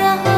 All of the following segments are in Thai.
รัก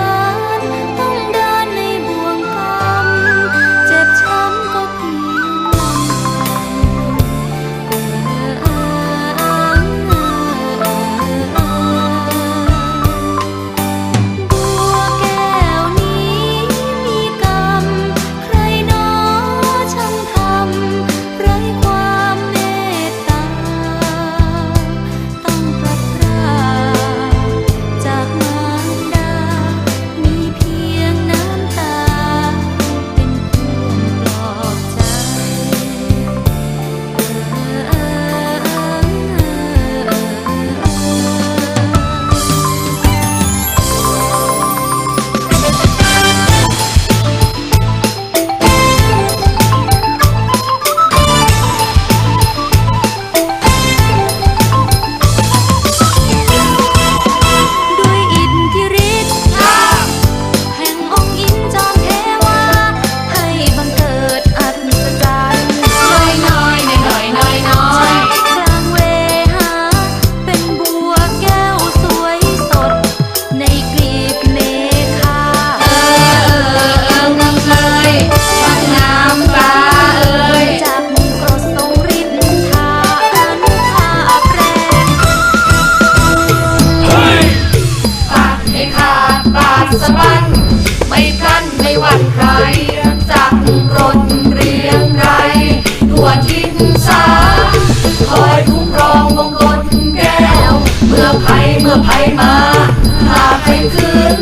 ขาดบาดสะบันไม่พลันไม่หวั่นใครจากรนเรียงไรทั่วทิศสาคอยคุ้มครองวงกลแก้ว เมื่อภัยเมื่อภัยมา หากใครคืน